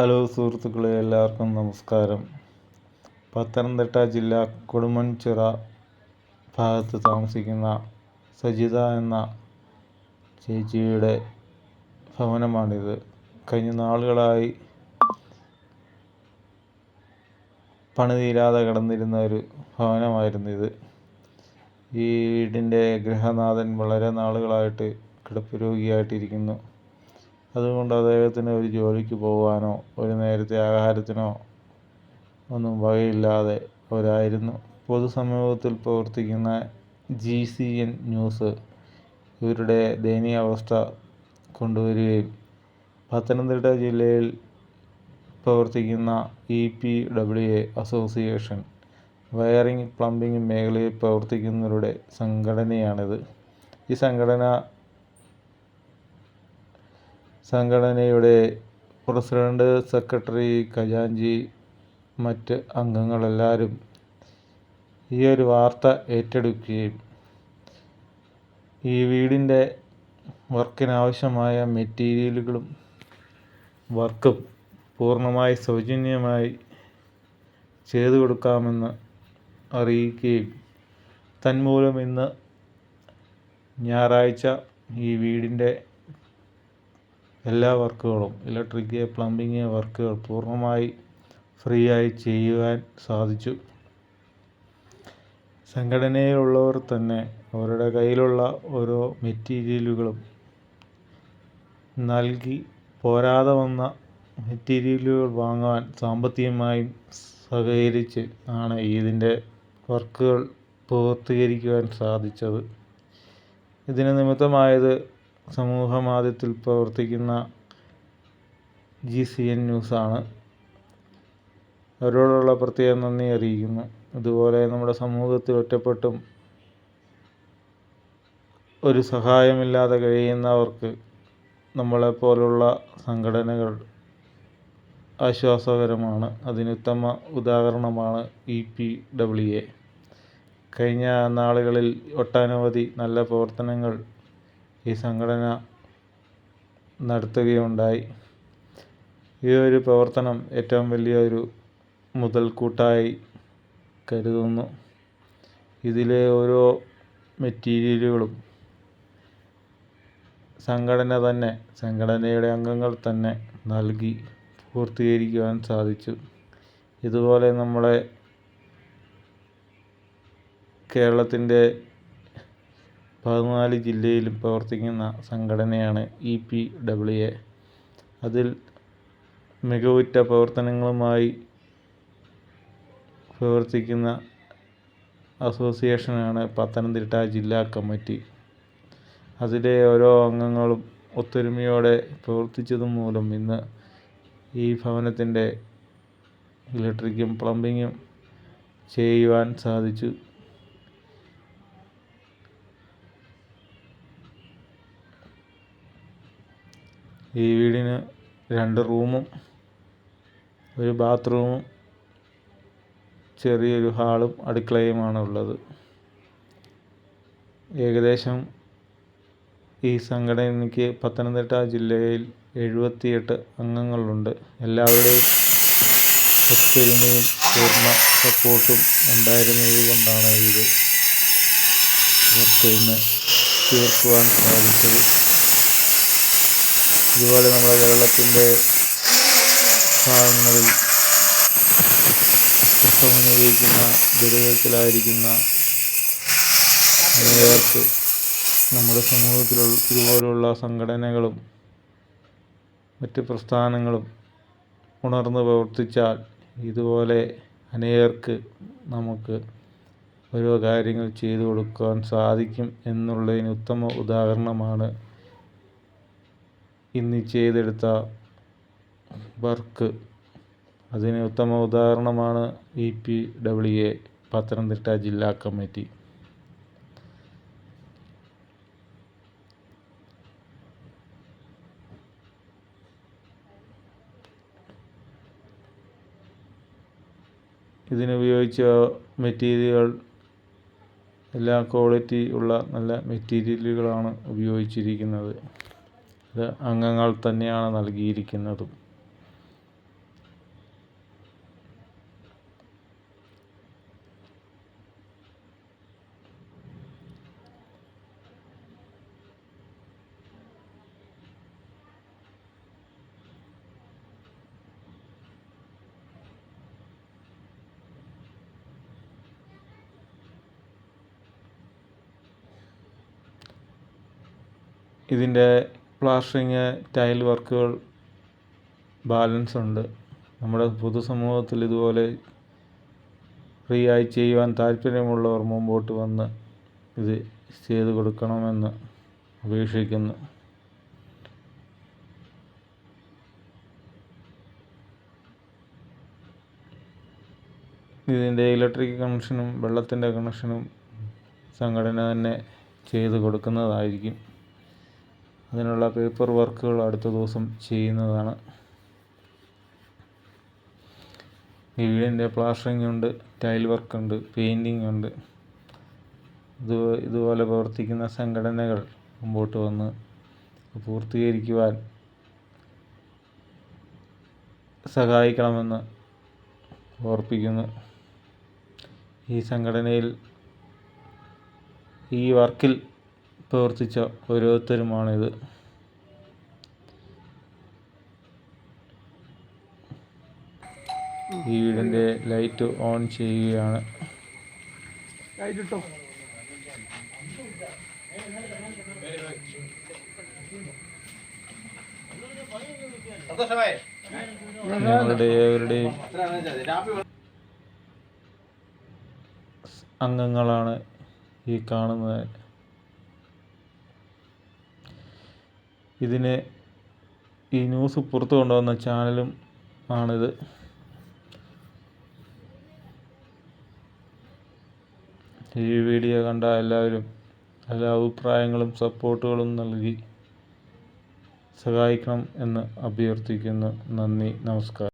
Hello സുഹൃത്തുക്കളെ എല്ലാവർക്കും നമസ്കാരം. പത്തനംതിട്ട ജില്ല കൊടുമൺചിറ ഭാഗത്ത് താമസിക്കുന്ന സജിത എന്ന ചേച്ചിയുടെ ഭവനമാണിത്. കഴിഞ്ഞ നാളുകളായി പണി തീരാതെ കിടന്നിരുന്ന ഒരു ഭവനമായിരുന്നു ഇത്. ഈ വീടിന്റെ ഗൃഹനാഥൻ വളരെ നാളുകളായിട്ട് കിടപ്പ് രോഗിയായിട്ടിരിക്കുന്നു. അതുകൊണ്ട് അദ്ദേഹത്തിന് ഒരു ജോലിക്ക് പോകാനോ ഒരു നേരത്തെ ആഹാരത്തിനോ ഒന്നും വകയില്ലാതെ അവരായിരുന്നു. പൊതുസമൂഹത്തിൽ പ്രവർത്തിക്കുന്ന ജി സി എൻ ന്യൂസ് ഇവരുടെ ദയനീയാവസ്ഥ കൊണ്ടുവരികയും പത്തനംതിട്ട ജില്ലയിൽ പ്രവർത്തിക്കുന്ന E P W A association wiring plumbing മേഖലയിൽ പ്രവർത്തിക്കുന്നവരുടെ സംഘടനയാണിത്. ഈ സംഘടന സംഘടനയുടെ പ്രസിഡന്റ് സെക്രട്ടറി ഖജാൻജി മറ്റ് അംഗങ്ങളെല്ലാവരും ഈ ഒരു വാർത്ത ഏറ്റെടുക്കുകയും ഈ വീടിന്റെ വർക്കിനാവശ്യമായ മെറ്റീരിയലുകളും വർക്കും പൂർണമായി സൗജന്യമായി ചെയ്തു കൊടുക്കാമെന്ന് അറിയിക്കുകയും തന്മൂലം ഇന്ന് ഞായറാഴ്ച ഈ വീടിന്റെ എല്ലാ വർക്കുകളും ഇലക്ട്രിക് പ്ലംബിങ് വർക്കുകൾ പൂർണമായി ഫ്രീ ആയി ചെയ്യുവാൻ സാധിച്ചു. സംഘടനയിലുള്ളവർ തന്നെ അവരുടെ കയ്യിലുള്ള ഓരോ മെറ്റീരിയലുകളും നൽകി പോരാതെ വന്ന മെറ്റീരിയലുകൾ വാങ്ങാൻ സാമ്പത്തികമായും സഹകരിച്ച് ആണ് ഇതിന്റെ വർക്കുകൾ പൂർത്തീകരിക്കുവാൻ സാധിച്ചത്. ഇതിന് നിമിത്തമായത് സമൂഹ മാധ്യത്തിൽ പ്രവർത്തിക്കുന്ന ജി സി എൻ ന്യൂസാണ് അവരോടുള്ള പ്രത്യേക നന്ദി അറിയിക്കുന്നു. ഇതുപോലെ നമ്മുടെ സമൂഹത്തിൽ ഒറ്റപ്പെട്ടും ഒരു സഹായമില്ലാതെ കഴിയുന്നവർക്ക് നമ്മളെപ്പോലുള്ള സംഘടനകൾ ആശ്വാസകരമാണ്. അതിനുത്തമ ഉദാഹരണമാണ് ഇ പി ഡബ്ല്യു എ കഴിഞ്ഞ നാളുകളിൽ ഒട്ടനവധി നല്ല പ്രവർത്തനങ്ങൾ ഈ സംഘടന നടത്തുകയുണ്ടായി. ഈ ഒരു പ്രവർത്തനം ഏറ്റവും വലിയ ഒരു മുതൽക്കൂട്ടായി കരുതുന്നു. ഇതിലെ ഓരോ മെറ്റീരിയലുകളും സംഘടന തന്നെ സംഘടനയുടെ അംഗങ്ങൾ തന്നെ നൽകി പൂർത്തീകരിക്കുവാൻ സാധിച്ചു. ഇതുപോലെ നമ്മുടെ കേരളത്തിന്റെ പതിനാല് ജില്ലയിലും പ്രവർത്തിക്കുന്ന സംഘടനയാണ് ഇ പി ഡബ്ല്യു എ. അതിൽ മികവുറ്റ പ്രവർത്തനങ്ങളുമായി പ്രവർത്തിക്കുന്ന അസോസിയേഷനാണ് പത്തനംതിട്ട ജില്ലാ കമ്മിറ്റി. അതിലെ ഓരോ അംഗങ്ങളും ഒത്തൊരുമയോടെ പ്രവർത്തിച്ചത് മൂലം ഇന്ന് ഈ ഭവനത്തിന്റെ ഇലക്ട്രിക്കും പ്ലംബിങ്ങും ചെയ്യുവാൻ സാധിച്ചു. ഈ വീടിന് രണ്ട് റൂമും ഒരു ബാത്റൂമും ചെറിയൊരു ഹാളും അടുക്കളയുമാണ് ഉള്ളത്. ഏകദേശം ഈ സംഘടനയ്ക്ക് പത്തനംതിട്ട ജില്ലയിൽ എഴുപത്തിയെട്ട് അംഗങ്ങളുണ്ട്. എല്ലാവരുടെയും ഒത്തൊരുമയും പൂർണ സപ്പോർട്ടും ഉണ്ടായിരുന്നത് കൊണ്ടാണ് ഇത് ഇന്ന് തീർക്കുവാൻ സാധിച്ചത്. ഇതുപോലെ നമ്മുടെ കേരളത്തിന്റെ ഭാഗങ്ങളിൽ കഷ്ടമനുഭവിക്കുന്ന ദുരിതത്തിലായിരിക്കുന്ന അനേകർക്ക് നമ്മുടെ സമൂഹത്തിൽ ഇതുപോലുള്ള സംഘടനകളും മറ്റ് പ്രസ്ഥാനങ്ങളും ഉണർന്ന് പ്രവർത്തിച്ചാൽ ഇതുപോലെ അനേകർക്ക് നമുക്ക് ഓരോ കാര്യങ്ങൾ ചെയ്തു കൊടുക്കുവാൻ സാധിക്കും എന്നുള്ളതിന് ഉത്തമ ഉദാഹരണമാണ് ഇന്ന് ചെയ്തെടുത്ത വർക്ക് അതിന് ഉത്തമ ഉദാഹരണമാണ് E P W A Pathanamthitta ജില്ലാ കമ്മിറ്റി. ഇതിനുപയോഗിച്ച മെറ്റീരിയൽ എല്ലാ ക്വാളിറ്റി ഉള്ള നല്ല മെറ്റീരിയലുകളാണ് ഉപയോഗിച്ചിരിക്കുന്നത്. അംഗങ്ങൾ തന്നെയാണ് നൽകിയിരിക്കുന്നതും. ഇതിന്റെ പ്ലാസ്റ്ററിങ് ടൈൽ വർക്കുകൾ ബാലൻസ് ഉണ്ട്. നമ്മുടെ പൊതുസമൂഹത്തിൽ ഇതുപോലെ ഫ്രീ ആയി ചെയ്യുവാൻ താല്പര്യമുള്ളവർ മുമ്പോട്ട് വന്ന് ഇത് ചെയ്തു കൊടുക്കണമെന്ന് അപേക്ഷിക്കുന്നു. ഇതിന്റെ ഇലക്ട്രിക് കണക്ഷനും വെള്ളത്തിന്റെ കണക്ഷനും സംഘടന തന്നെ ചെയ്തു കൊടുക്കുന്നതായിരിക്കും. അതിനുള്ള പേപ്പർ വർക്കുകൾ അടുത്ത ദിവസം ചെയ്യുന്നതാണ്. ഈ വീടിന്റെ പ്ലാസ്റ്ററിംഗ് ഉണ്ട് ടൈൽ വർക്ക് ഉണ്ട് പെയിന്റിംഗ് ഉണ്ട്. ഇത് ഇതുപോലെ പ്രവർത്തിക്കുന്ന സംഘടനകൾ മുമ്പോട്ട് വന്ന് പൂർത്തീകരിക്കുവാൻ സഹായിക്കണമെന്ന് ഓർപ്പിക്കുന്നു. ഈ സംഘടനയിൽ ഈ വർക്കിൽ പ്രവർത്തിച്ച ഓരോരുത്തരുമാണിത്. ഈ വീടിന്റെ ലൈറ്റ് ഓൺ ചെയ്യുകയാണ്. ഞങ്ങളുടെ അംഗങ്ങളാണ് ഈ കാണുന്നത്. ഇതിന് ഈ ന്യൂസ് പുറത്തു കൊണ്ടുവന്ന ചാനലും ആണിത്. ഈ വീഡിയോ കണ്ട എല്ലാവരും എല്ലാ അഭിപ്രായങ്ങളും സപ്പോർട്ടുകളും നൽകി സഹായിക്കണം എന്ന് അഭ്യർത്ഥിക്കുന്നു. നന്ദി നമസ്കാരം.